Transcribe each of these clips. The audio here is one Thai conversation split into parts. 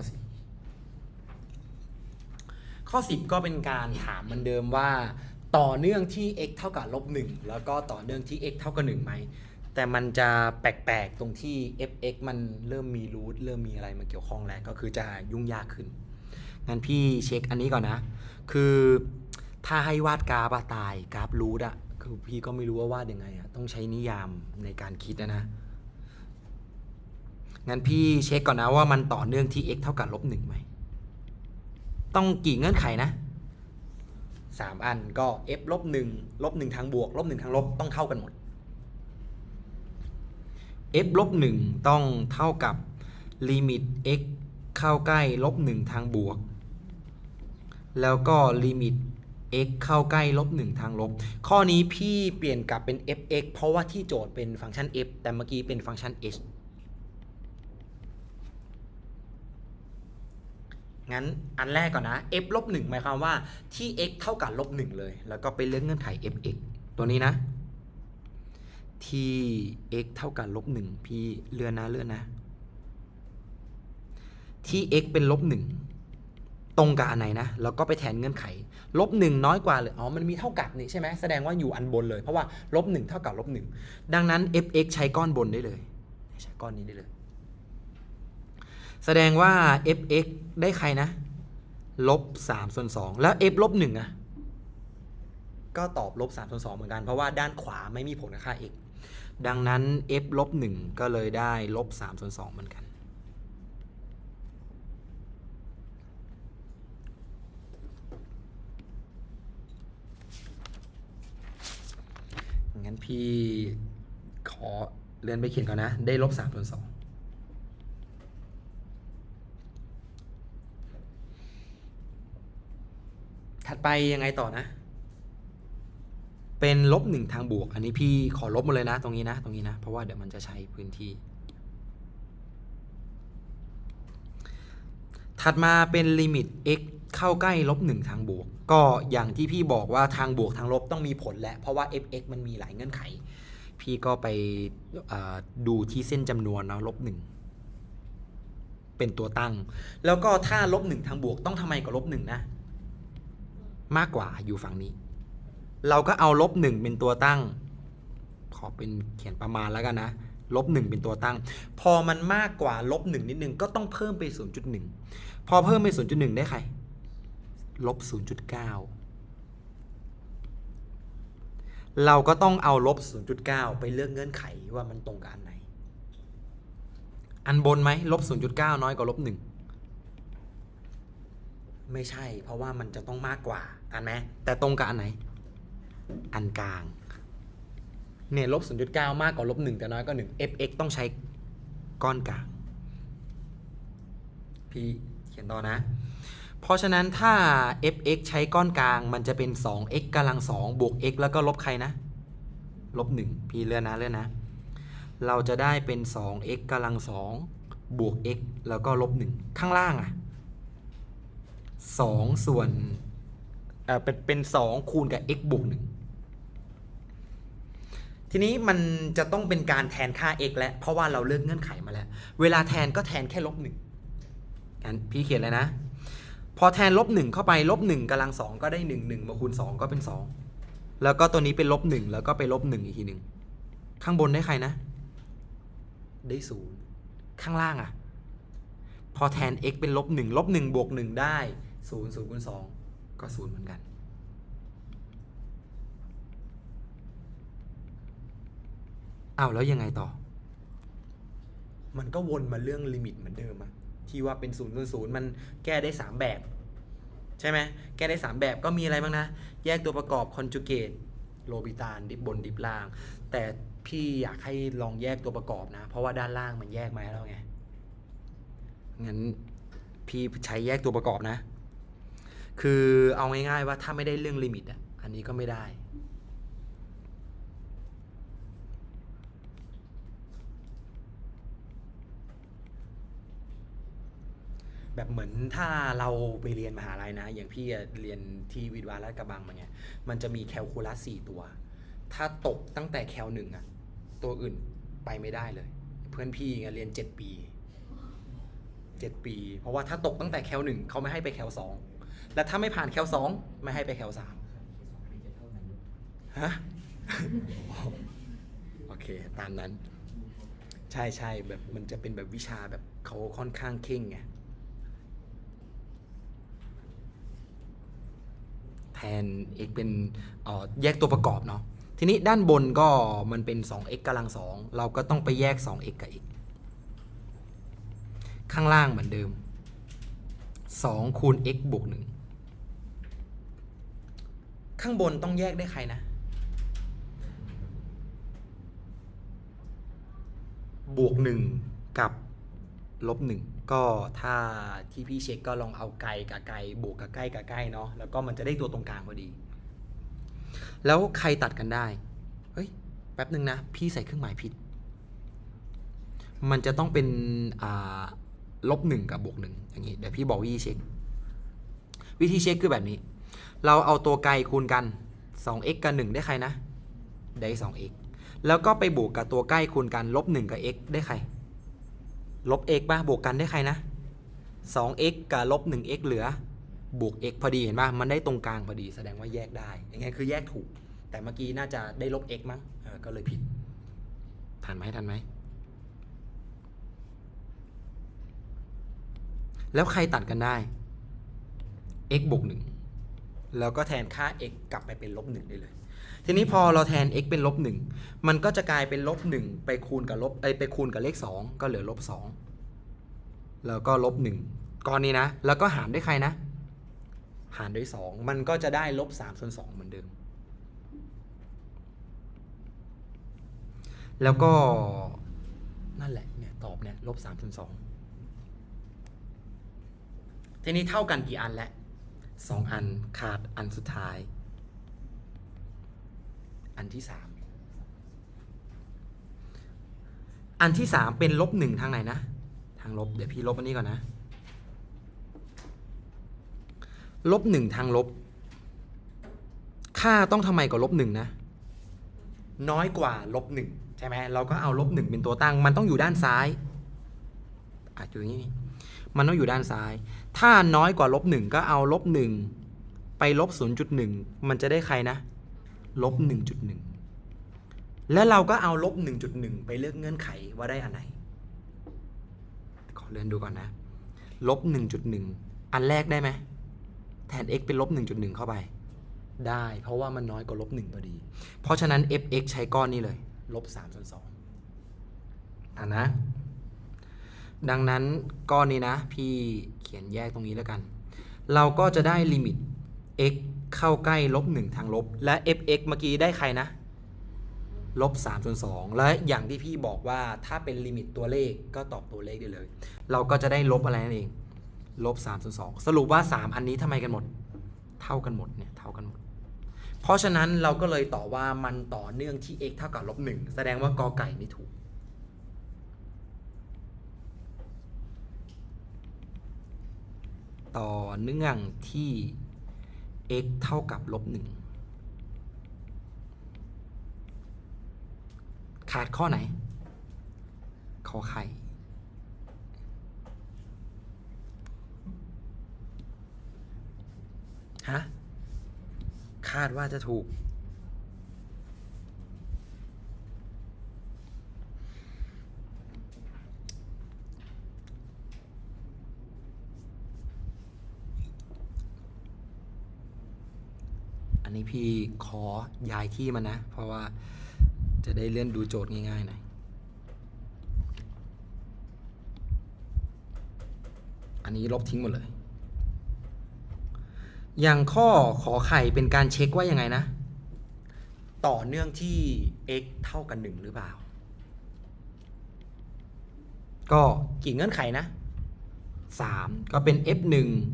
อสิบข้อสิบก็เป็นการถามเหมือนเดิมว่า ต่อเนื่องที่ x เท่ากับลบหนึ่งแล้วก็ต่อเนื่องที่ x เท่ากับหนึ่งไหมแต่มันจะแปลกๆตรงที่ fx มันเริ่มมีรูทเริ่มมีอะไรมาเกี่ยวข้องแล้วก็คือจะยุ่งยากขึ้นงั้นพี่เช็คอันนี้ก่อนนะ คือถ้าให้วาดกราฟตายกราฟรูทอะคือพี่ก็ไม่รู้ว่าวาดยังไงอะต้องใช้นิยามในการคิดนะนะ งั้นพี่เช็คก่อนนะว่ามันต่อเนื่องที่ x เท่ากับลบหนึ่งไหม ต้องกี่เงื่อนไขนะสามอันก็ f ลบหนึ่งลบหนึ่งทางบวก ลบหนึ่งทางลบต้องเท่ากันหมด f ลบหนึ่งต้องเท่ากับลิมิต x เข้าใกล้ลบหนึ่งทางบวก แล้วก็ลิมิต x เข้าใกล้ลบหนึ่งทางลบ ข้อนี้พี่เปลี่ยนกลับเป็น fx เพราะว่าที่โจทย์เป็นฟังก์ชัน f แต่เมื่อกี้เป็นฟังก์ชัน h งั้นอันแรกก่อนนะ f ลบหนึ่งหมายความว่าที่ x เท่ากับลบหนึ่งเลย แล้วก็ไปเลือกเงื่อนไข fx ตัวนี้นะ ที่ x เท่ากับลบหนึ่งพี่เลื่อนนะเลื่อนนะ ที่ x เป็นลบหนึ่งตรงกับอันไหนนะ แล้วก็ไปแทนเงื่อนไข ลบหนึ่งน้อยกว่าเลยอ๋อ มันมีเท่ากับนี่ใช่ไหมแสดงว่าอยู่อันบนเลย เพราะว่าลบหนึ่งเท่ากับลบหนึ่งดังนั้น fx ใช้ก้อนบนได้เลย ใช้ก้อนนี้ได้เลย แสดงว่า fx ได้ใครนะ ลบ3ส่วน2แล้ว f ลบ1อะ ก็ตอบลบ3ส่วน2เหมือนกัน เพราะว่าด้านขวาไม่มีผลกับค่า x ดังนั้น f ลบ1ก็เลยได้ลบ3ส่วน2เหมือนกัน งั้นพี่ขอเลื่อนไปเขียนก่อนนะ ได้ลบ3ส่วน2 ถัดไปยังไงต่อนะ เป็นลบหนึ่งทางบวก อันนี้พี่ขอลบหมาเลยนะ ตรงนี้นะ ตรงนี้นะ เพราะว่าเดี๋ยวมันจะใช้พื้นที่ ถัดมาเป็นลิมิต x เข้าใกล้ลบหนึ่งทางบวก ก็อย่างที่พี่บอกว่าทางบวกทางลบต้องมีผลแหละ เพราะว่า fx มันมีหลายเงื่อนไข พี่ก็ไปดูที่เส้นจำนวนนะลบหนึ่งเป็นตัวตั้ง แล้วก็ถ้าลบหนึ่งทางบวกต้องทำไมกับลบหนึ่งนะ มากกว่าอยู่ฝั่งนี้ เราก็เอาลบหนึ่งเป็นตัวตั้ง ขอเป็นเขียนประมาณแล้วกันนะลบหนึ่งเป็นตัวตั้ง พอมันมากกว่าลบหนึ่งนิดนึงก็ต้องเพิ่มไป 0.1 พอเพิ่มไป 0.1 ได้ใครลบ 0.9 เราก็ต้องเอาลบ 0.9 ไปเลือกเงื่อนไขว่ามันตรงกับอันไหน อันบนไหมลบ 0.9 น้อยกว่าลบ1 ไม่ใช่ เพราะว่ามันจะต้องมากกว่าอันไหมแต่ตรงกับอันไหน อันกลางเนี่ยลบศูนย์จุดเก้ามากกว่าลบหนึ่งแต่น้อยกว่าหนึ่ง fx ต้องใช้ก้อนกลาง พี่เขียนต่อนะ เพราะฉะนั้นถ้า fx ใช้ก้อนกลางมันจะเป็น 2x กำลัง2บวก x แล้วก็ลบใครนะ ลบ1พี่เลื่อนนะเลื่อนนะ เราจะได้เป็น 2x กำลัง2บวก x แล้วก็ลบ1ข้างล่างอะ่ะ สองส่วนเออเป็นเป็นสองคูณกับ x บวกหนึ่งทีนี้มันจะต้องเป็นการแทนค่า x แล้ว เพราะว่าเราเลิกเงื่อนไขมาแล้ว เวลาแทนก็แทนแค่ลบหนึ่งกันพี่เขียนเลยนะ พอแทนลบหนึ่งเข้าไปลบหนึ่งกำลังสองก็ได้หนึ่งหนึ่งมาคูณสองก็เป็นสองแล้วก็ตัวนี้เป็นลบหนึ่งแล้วก็ไปลบหนึ่งอีกทีหนึ่งข้างบนได้ใครนะ ได้ศูนย์ข้างล่างอะ่ะ พอแทน x เป็นลบหนึ่งลบหนึ่งบวกหนึ่งได้ ศูนย์ศูนย์คูณสองก็ศูนย์เหมือนกัน อ้าวแล้วยังไงต่อ มันก็วนมาเรื่องลิมิตเหมือนเดิมอะที่ว่าเป็นศูนย์คูณศูนย์มันแก้ได้สามแบบ ใช่ไหมแก้ได้สามแบบก็มีอะไรบ้างนะ แยกตัวประกอบคอนจูเกตโลบิตานดิบบนดิบล่าง แต่พี่อยากให้ลองแยกตัวประกอบนะ เพราะว่าด้านล่างมันแยกมาให้แล้วไงงั้นพี่ใช้แยกตัวประกอบนะ คือเอาง่ายๆว่าถ้าไม่ได้เรื่องลิมิตอะอันนี้ก็ไม่ได้แบบเหมือนถ้าเราไปเรียนมหาลัยนะ อย่างพี่อะเรียนที่วิทยาลัยกระบังมาเนี่ยมันจะมีแคลคูลัสสี่ตัว ถ้าตกตั้งแต่แคลหนึ่งอะตัวอื่นไปไม่ได้เลย เพื่อนพี่อะเรียนเจ็ดปี7ปี เพราะว่าถ้าตกตั้งแต่แคลหนึ่งเขาไม่ให้ไปแคลสอง และถ้าไม่ผ่านแคลสองไม่ให้ไปแคลสามฮะโอเค ตามนั้น ใช่ใช่แบบมันจะเป็นแบบวิชาแบบเขาค่อนข้างเข่งไงแทน x เป็นเอ่อแยกตัวประกอบเนาะทีนี้ด้านบนก็มันเป็น 2x กำลัง 2 เราก็ต้องไปแยก 2x กับ x ข้างล่างเหมือนเดิม 2 คูณ x บวก1 ข้างบนต้องแยกได้ใครนะ บวก1กับลบ1ก็ถ้าที่พี่เช็คก็ลองเอาไกลกับไกลบวกกับใกล้กับใกล้เนาะแล้วก็มันจะได้ตัวตรงกลางพอดี แล้วใครตัดกันได้ เฮ้ย แป๊บหนึ่งนะ พี่ใส่เครื่องหมายผิด มันจะต้องเป็นอ่าลบหนึ่งกับบวกหนึ่งอย่างนี้ เดี๋ยวพี่บอกวิธีเช็ค วิธีเช็คคือแบบนี้ เราเอาตัวไกลคูณกัน 2x กับ 1 ได้ใครนะ ได้ 2x แล้วก็ไปบวกกับตัวใกล้คูณกันลบ1กับ x ได้ใคร ลบ x ป่ะบวกกันได้ใครนะ 2x กับลบ 1x เหลือบวก x พอดีเห็นป่ะมันได้ตรงกลางพอดีแสดงว่าแยกได้ อย่างเงี้ยคือแยกถูก แต่เมื่อกี้น่าจะได้ลบ x มั้งก็เลยผิด ทันไหมทันไหม แล้วใครตัดกันได้ x บวกหนึ่ง แล้วก็แทนค่า x กลับไปเป็นลบหนึ่งได้เลย ทีนี้พอเราแทน x เป็นลบหนึ่งมันก็จะกลายเป็นลบหนึ่งไปคูณกับลบไอไปคูณกับเลขสองก็เหลือลบสองแล้วก็ลบหนึ่งก้อนนี้นะ แล้วก็หารด้วยใครนะ หารด้วยสองมันก็จะได้ลบสามส่วนสองเหมือนเดิม แล้วก็นั่นแหละเนี่ยตอบเนี่ยลบสามส่วนสองทีนี้เท่ากันกี่อันแล้ว สองอันขาดอันสุดท้าย อันที่สามอันที่สามเป็นลบหนึ่งทางไหนนะ ทางลบ เดี๋ยวพี่ลบอันนี้ก่อนนะ ลบหนึ่งทางลบ ค่าต้องทำไมกับลบหนึ่งนะ น้อยกว่าลบหนึ่งใช่ไหมเราก็เอาลบหนึ่งเป็นตัวตั้ง มันต้องอยู่ด้านซ้ายอาจจะอย่างนี้ มันต้องอยู่ด้านซ้าย ถ้าน้อยกว่าลบหนึ่งก็เอาลบหนึ่งไปลบศูนย์จุดหนึ่งมันจะได้ใครนะ ลบหนึ่งจุดหนึ่งแล้วเราก็เอาลบหนึ่งจุดหนึ่งไปเลือกเงื่อนไขว่าได้อันไหน ขอเลื่อนดูก่อนนะ ลบหนึ่งจุดหนึ่งอันแรกได้ไหม แทน x เป็นลบหนึ่งจุดหนึ่งเข้าไป ได้ เพราะว่ามันน้อยกว่าลบหนึ่งพอดี เพราะฉะนั้น fx ใช้ก้อนนี้เลย ลบสามส่วนสองอะนะ ดังนั้นก้อนนี้นะ พี่เขียนแยกตรงนี้แล้วกัน เราก็จะได้ลิมิต x เข้าใกล้ลบ1ทางลบ และ fx เมื่อกี้ได้ใครนะลบ3ส่วน2และอย่างที่พี่บอกว่าถ้าเป็นลิมิตตัวเลขก็ตอบตัวเลขได้เลย เราก็จะได้ลบอะไรนั่นเอง ลบ3ส่วน2สรุปว่า 3 อันนี้ทำไมกันหมด เท่ากันหมดเนี่ยเท่ากันหมด เพราะฉะนั้นเราก็เลยต่อว่ามันต่อเนื่องที่ x เท่ากับลบ1แสดงว่ากอไก่ไม่ถูก ต่อเนื่องที่ x เท่ากับลบหนึ่งขาดข้อไหน ขอไข่ฮะคาดว่าจะถูก นนี้พี่ขอย้ายที่มันนะ เพราะว่าจะได้เลื่อนดูโจทย์ง่ายๆหน่อยอันนี้ลบทิ้งหมดเลย อย่างข้อขอไข่เป็นการเช็คว่ายังไงนะ ต่อเนื่องที่ x เท่ากัน 1 หรือเปล่า ก็กี่เงื่อนไขนะ 3 ก็เป็น f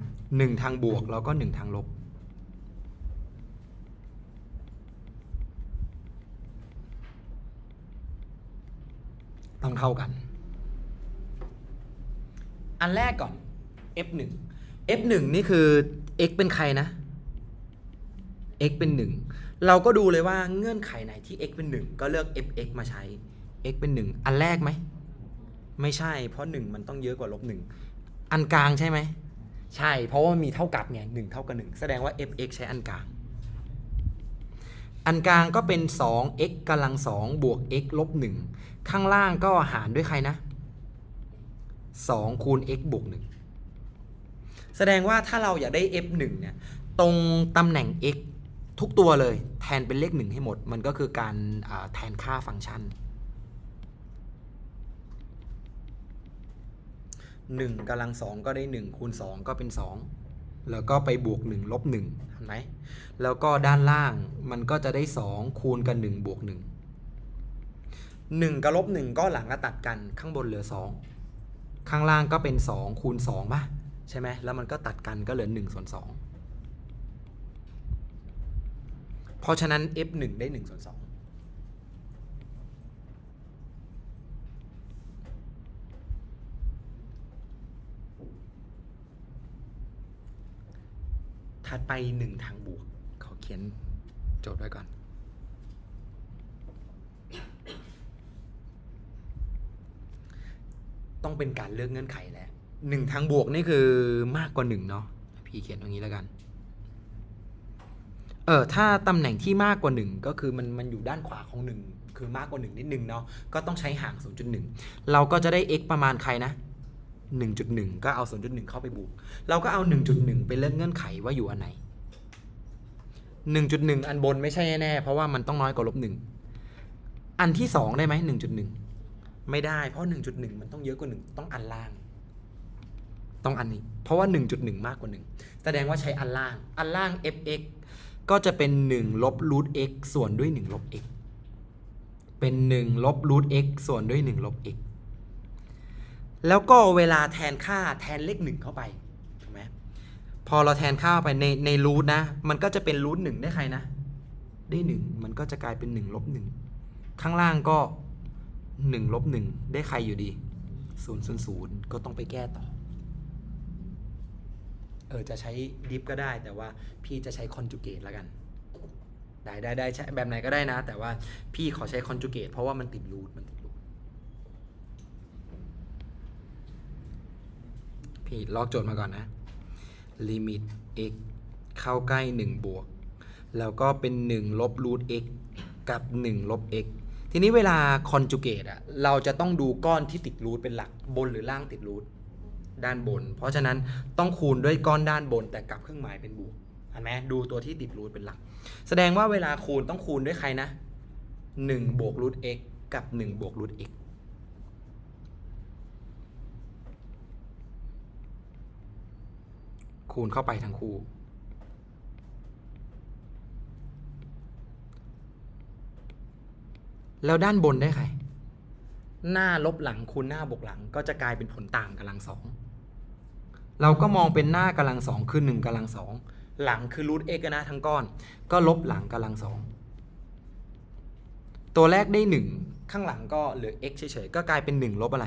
1 1 ทางบวก แล้วก็ 1 ทางลบ ต้องเท่ากัน อันแรกก่อน f1 f1 นี่คือ x เป็นใครนะ x เป็น 1 เราก็ดูเลยว่าเงื่อนไขไหนที่ x เป็น 1 ก็เลือก fx มาใช้ x เป็น 1 อันแรกไหม ไม่ใช่ เพราะ 1 มันต้องเยอะกว่าลบ 1 อันกลางใช่ไหม ใช่ เพราะว่ามีเท่ากับเนี่ยหนึ่งเท่ากับหนึ่งแสดงว่า f(x) ใช้อันกลาง อันกลางก็เป็น 2x กำลัง2บวก x ลบ 1 ข้างล่างก็หารด้วยใครนะ 2 คูณ x บวก 1 แสดงว่าถ้าเราอยากได้ f1 เนี่ย ตรงตำแหน่ง x ทุกตัวเลยแทนเป็นเลข 1 ให้หมด มันก็คือการแทนค่าฟังก์ชัน 1กำลัง 2 ก็ได้ 1 คูณ 2 ก็เป็น 2 แล้วก็ไปบวก 1 ลบ1เห็นไหมแล้วก็ด้านล่างมันก็จะได้ 2 คูณกัน 1 บวก 1 1กับลบ1ก็หลังก็ตัดกันข้างบนเหลือ 2 ข้างล่างก็เป็น 2 คูณ2ป่ะใช่ไหมแล้วมันก็ตัดกันก็เหลือ1ส่วน2เพราะฉะนั้น f1 ได้1ส่วน2ถัดไป1ทางบวก ขอเขียนโจทย์ไว้ก่อน ต้องเป็นการเลือกเงื่อนไขแหละหนึ่งทางบวกนี่คือมากกว่าหนึ่งเนาะพี่เขียนตรงนี้แล้วกันเออถ้าตำแหน่งที่มากกว่า 1 ก็คือมันมันอยู่ด้านขวาของ 1 คือมากกว่า 1 นิดนึงเนาะก็ต้องใช้ห่าง 0.1 เราก็จะได้ x ประมาณใครนะ 1.1 ก็เอา 0.1 เข้าไปบวกเราก็เอา 1.1 ไปเลือกเงื่อนไขว่าอยู่อันไหน 1.1 อันบนไม่ใช่แน่เพราะว่ามันต้องน้อยกว่าลบ1อันที่ 2 ได้ไหม1.1 ไม่ได้เพราะ 1.1 มันต้องเยอะกว่า 1 ต้องอันล่าง ต้องอันนี้ เพราะว่า 1.1 มากกว่า 1 แสดงว่าใช้อันล่าง อันล่าง fx ก็จะเป็น 1 ลบรูท x ส่วนด้วย 1 ลบ x เป็น 1 ลบรูท x ส่วนด้วย 1 ลบ x แล้วก็เวลาแทนค่าแทนเลข1เข้าไปถูกไหมพอเราแทนค่าไปในในรูทนะ มันก็จะเป็นรูทหนึ่งได้ใครนะ ได้1มันก็จะกลายเป็น1ลบ1ข้างล่างก็ 1ลบ1ได้ใครอยู่ดี0 0 0 ก็ต้องไปแก้ต่อ เออ จะใช้ดิฟก็ได้แต่ว่าพี่จะใช้คอนจูเกตแล้วกัน ได้ได้ได้ใช้แบบไหนก็ได้นะ แต่ว่าพี่ขอใช้คอนจูเกตเพราะว่ามันติดรูทมันติดรูทพี่ลอกโจทย์มาก่อนนะลิมิต x เข้าใกล้ 1 บวก แล้วก็เป็น 1 ลบรูท x กับ 1 ลบ x ทีนี้เวลาคอนจูเกตอะเราจะต้องดูก้อนที่ติดรูทเป็นหลักบนหรือล่างติดรูทด้านบน เพราะฉะนั้นต้องคูณด้วยก้อนด้านบนแต่กลับเครื่องหมายเป็นบวกเห็นไหมดูตัวที่ติดรูทเป็นหลัก แสดงว่าเวลาคูณต้องคูณด้วยใครนะ1บวกรูท x กับ1บวกรูท x คูณเข้าไปทั้งคู่ แล้วด้านบนได้ใคร หน้าลบหลังคูณหน้าบวกหลัง ก็จะกลายเป็นผลต่างกำลังสองเราก็มองเป็นหน้ากำลังสองคือหนึ่งกำลังสองหลังคือรูทเอ็กนะทั้งก้อน ก็ลบหลังกำลังสองตัวแรกได้หนึ่งข้างหลังก็เหลือ x เฉยๆ ก็กลายเป็นหนึ่งลบอะไร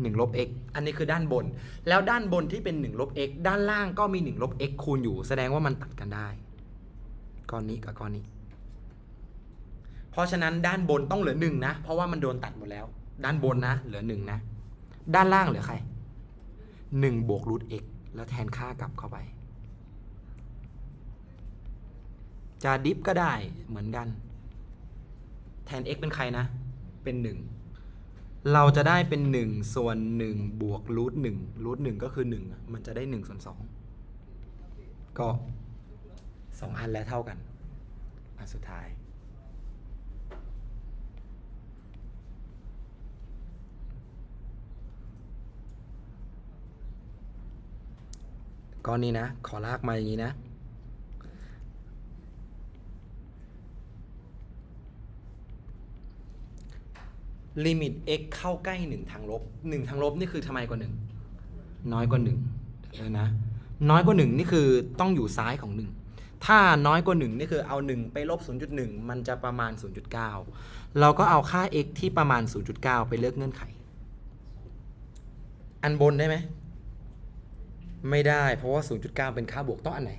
หนึ่งลบ x อันนี้คือด้านบน แล้วด้านบนที่เป็นหนึ่งลบ x ด้านล่างก็มีหนึ่งลบ x คูณอยู่ แสดงว่ามันตัดกันได้ ก้อนนี้กับก้อนนี้ เพราะฉะนั้นด้านบนต้องเหลือหนึ่งนะ เพราะว่ามันโดนตัดหมดแล้ว ด้านบนนะ เหลือหนึ่งนะ ด้านล่างเหลือใครหนึ่งบวกรูท x แล้วแทนค่ากลับเข้าไป จะดิฟก็ได้เหมือนกัน แทน x เป็นใครนะ เป็น1เราจะได้เป็น 1 ส่วน 1 บวกรูท1รูท1ก็คือ1อะมันจะได้ 1 ส่วน 2 ก็ 2 อันแล้วเท่ากัน อันสุดท้าย ก้อนนี้นะ ขอลากมาอย่างนี้นะ ลิมิต x เข้าใกล้ 1 ทางลบ 1 ทางลบนี่คือทำไมกว่า 1 น้อยกว่า 1เออนะ น้อยกว่า 1 นี่คือต้องอยู่ซ้ายของ 1 ถ้าน้อยกว่า 1 นี่คือเอา 1 ไปลบ 0.1 มันจะประมาณ 0.9 เราก็เอาค่า x ที่ประมาณ 0.9 ไปเลือกเงื่อนไข อันบนได้ไหม ไม่ได้เพราะว่า 0.9 เป็นค่าบวกต้องอันไหน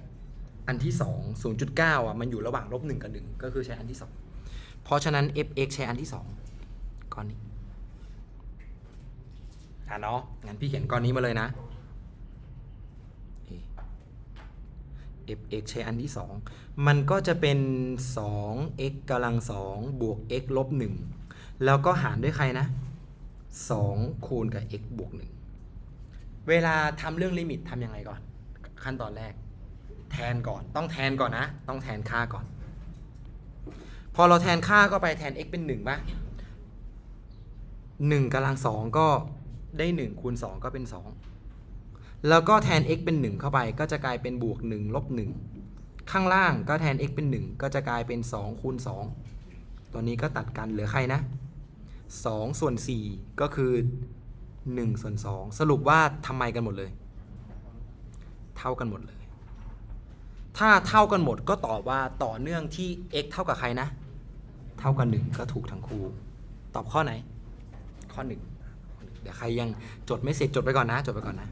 อันที่ 2 0.9อะมันอยู่ระหว่างลบ1กับ 1 ก็คือใช้อันที่ 2 เพราะฉะนั้น f(x) ใช้อันที่ 2 ก้อนนี้อะเนาะงั้นพี่เขียนก้อนนี้มาเลยนะ f(x) ใช้อันที่ 2 มันก็จะเป็น 2x กำลัง 2 บวก x ลบ 1 แล้วก็หารด้วยใครนะ 2 คูณกับ x บวก 1 เวลาทำเรื่องลิมิตทำยังไงก่อน ขั้นตอนแรก แทนก่อนต้องแทนก่อนนะ ต้องแทนค่าก่อน พอเราแทนค่าก็ไปแทน x เป็น1ป่ะ1กำลัง2ก็ได้1คูณ2ก็เป็น 2 แล้วก็แทน x เป็น 1 เข้าไปก็จะกลายเป็นบวก1ลบ1ข้างล่างก็แทน x เป็น 1 ก็จะกลายเป็น2คูณ2ตัวนี้ก็ตัดกันเหลือใครนะ2ส่วน4ก็คือ 1ส่วน2สรุปว่าทำไมกันหมดเลย เท่ากันหมดเลย ถ้าเท่ากันหมดก็ตอบว่าต่อเนื่องที่ x เท่ากับใครนะ เท่ากับ1ก็ถูกทั้งคู่ ตอบข้อไหน ข้อ 1 เดี๋ยวใครยังจดไม่เสร็จจดไปก่อนนะ จดไปก่อนนะ